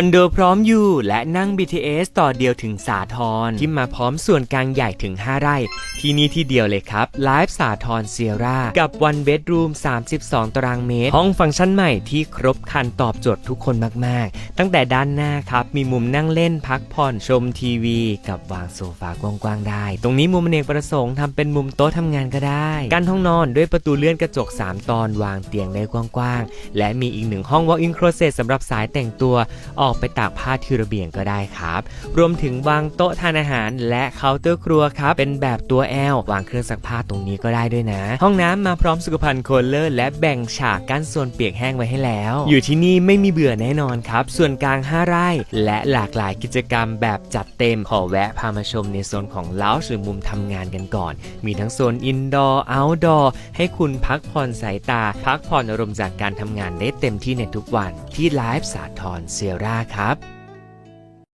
คอนโดพร้อมอยู่และนั่ง BTS ต่อเดียวถึงสาทรที่มาพร้อมส่วนกลางใหญ่ถึง 5 ไร่ ที่นี่ที่เดียวเลยครับไลฟ์สาทรเซียร่ากับ one bedroom 32 ตารางเมตร ห้องฟังก์ชันใหม่ที่ครบครันตอบโจทย์ทุกคนมาก ๆ ตั้งแต่ด้านหน้าครับ มีมุมนั่งเล่นพักผ่อนชมทีวี กับวางโซฟากว้างๆได้ ตรงนี้มุมเนกประสงค์ทำเป็นมุมโต๊ะทำงานก็ได้การห้องนอนด้วยประตูเลื่อนกระจก 3 ตอนวางเตียงได้กว้างๆและมีอีกหนึ่งห้อง walk-in closet สำหรับสายแต่งตัวออกไปตากผ้าที่ระเบียงก็ได้ครับ รวมถึงวางโต๊ะทานอาหารและเคาน์เตอร์ครัวครับ เป็นแบบตัว L วางเครื่องซักผ้าตรงนี้ก็ได้ด้วยนะ ห้องน้ำมาพร้อมสุขภัณฑ์โคลเลอร์และแบ่งฉากกั้นโซนเปียกแห้งไว้ให้แล้ว อยู่ที่นี่ไม่มีเบื่อแน่นอนครับ ส่วนกลาง 5 ไร่ และหลากหลายกิจกรรมแบบจัดเต็มขอแวะพามาชมในโซนของเลาหรือมุมทำงานกันก่อน มีทั้งโซนอินดอร์เอาท์ดอร์ให้คุณพักผ่อนสายตา พักผ่อนอารมณ์จากการทำงานได้เต็มที่ในทุกวันที่ไลฟ์สาทรเซียร่าครับ